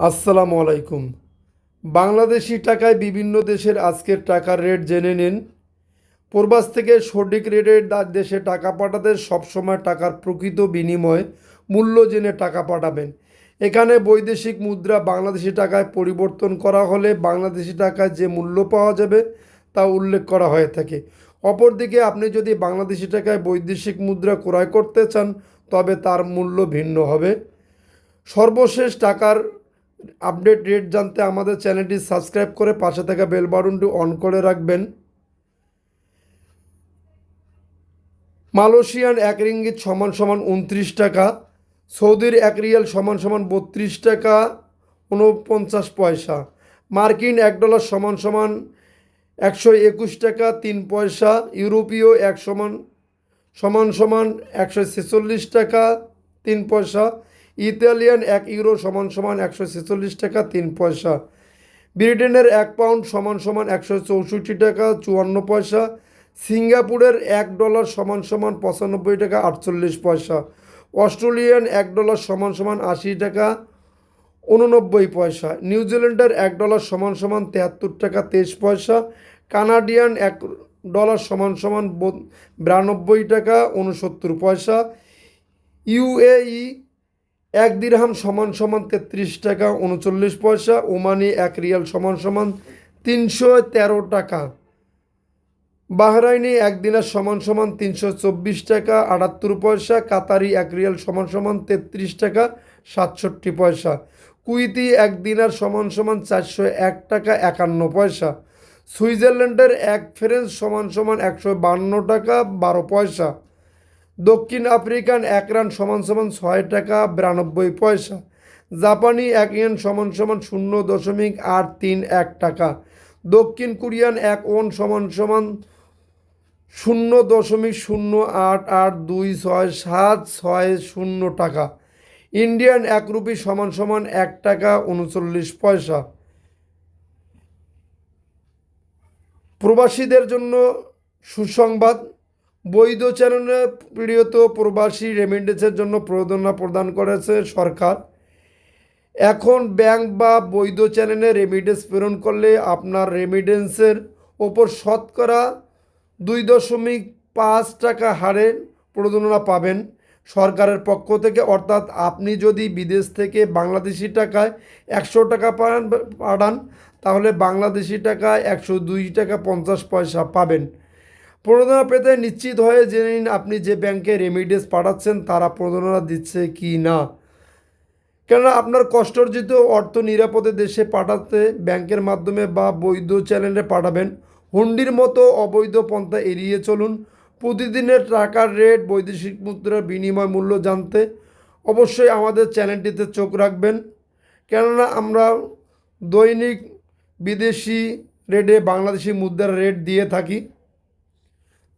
আসসালামু আলাইকুম। বাংলাদেশি টাকায় বিভিন্ন দেশের আজকের টাকার রেট জেনে নিন। প্রবাস থেকে সঠিক রেটের দেশে টাকা পাঠাতে সবসময় টাকার প্রকৃত বিনিময় মূল্য জেনে টাকা পাঠাবেন। এখানে বৈদেশিক মুদ্রা বাংলাদেশি টাকায় পরিবর্তন করা হলে বাংলাদেশি টাকায় যে মূল্য পাওয়া যাবে তা উল্লেখ করা হয়ে থাকে। অপরদিকে আপনি যদি বাংলাদেশি টাকায় বৈদেশিক মুদ্রা ক্রয় করতে চান, তবে তার মূল্য ভিন্ন হবে। সর্বশেষ টাকার আপডেট রেট জানতে আমাদের চ্যানেলটি সাবস্ক্রাইব করে পাশে থাকা বেল বাটনটি অন করে রাখবেন। মালয়েশিয়ান এক রিঙ্গিত সমান সমান উনত্রিশ টাকা, সৌদির এক রিয়াল সমান সমান বত্রিশ টাকা, উনপঞ্চাশ পয়সা। মার্কিন এক ডলার সমান সমান একশো একুশ টাকা, তিন পয়সা। ইউরোপীয় এক সমান সমান সমান একশো ছেচল্লিশ টাকা, তিন পয়সা। ইতালিয়ান এক ইউরো সমান সমান একশো ছেচল্লিশ টাকা, তিন পয়সা। ব্রিটেনের এক পাউন্ড সমান সমান একশো চৌষট্টি টাকা, চুয়ান্ন পয়সা। সিঙ্গাপুরের এক ডলার সমান সমান পঁচানব্বই টাকা, আটচল্লিশ পয়সা। অস্ট্রেলিয়ান এক ডলার সমান সমান আশি টাকা, উননব্বই পয়সা। নিউজিল্যান্ডের এক ডলার সমান সমান তেহাত্তর টাকা, তেইশ পয়সা। কানাডিয়ান এক ডলার সমান সমান বিরানব্বই টাকা, উনসত্তর পয়সা। ইউএই এক দিরহাম সমান সমান তেত্রিশ টাকা উনচল্লিশ পয়সা, ওমানি এক রিয়াল সমান সমান তিনশো তেরো টাকা। বাহরাইনি এক দিনার সমান সমান তিনশো চব্বিশ টাকা, আটাত্তর পয়সা। কাতারি এক রিয়াল সমান সমান তেত্রিশ টাকা, সাতষট্টি পয়সা। কুইতি এক দিনার সমান সমান চারশো এক টাকা, একান্ন পয়সা। সুইজারল্যান্ডের এক ফ্রেন্স সমান সমান একশো বান্ন টাকা, বারো পয়সা। দক্ষিণ আফ্রিকান এক রান সমান সমান ছয় টাকা বিরানব্বই পয়সা। জাপানি এক ইয়েন সমান সমান শূন্য দশমিক আট তিন এক টাকা। দক্ষিণ কোরিয়ান এক ওন সমান সমান শূন্য দশমিক শূন্য আট আট দুই ছয় সাত ছয় শূন্য টাকা। ইন্ডিয়ান এক রুপি সমান সমান এক টাকা উনচল্লিশ পয়সা। প্রবাসীদের জন্য সুসংবাদ বৈধ চ্যানেলে প্রিয়ত প্রবাসী রেমিডেন্সের জন্য প্রণোদনা প্রদান করেছে সরকার। এখন ব্যাংক বা বৈধ চ্যানেলে রেমিডেন্স প্রেরণ করলে আপনার রেমিডেন্সের ওপর শতকরা দুই দশমিক পাঁচ টাকা হারে প্রণোদনা পাবেন সরকারের পক্ষ থেকে। অর্থাৎ আপনি যদি বিদেশ থেকে বাংলাদেশি টাকায় একশো টাকা পাঠান, তাহলে বাংলাদেশি টাকায় একশো দুই টাকা পঞ্চাশ পয়সা পাবেন। প্রণোদনা পেতে নিশ্চিত হয়ে জেনে নিন আপনি যে ব্যাংকে রেমিডেন্স পাঠাচ্ছেন, তারা প্রণোদনা দিচ্ছে কি না। কেননা আপনার কষ্টার্জিত অর্থ নিরাপদে দেশে পাঠাতে ব্যাংকের মাধ্যমে বা বৈধ চ্যানেলে পাঠাবেন। হুন্ডির মতো অবৈধ পন্থা এড়িয়ে চলুন। প্রতিদিনের টাকার রেট, বৈদেশিক মুদ্রার বিনিময় মূল্য জানতে অবশ্যই আমাদের চ্যানেলটিতে চোখ রাখবেন। কেননা আমরা দৈনিক বিদেশি রেটে বাংলাদেশি মুদ্রার রেট দিয়ে থাকি।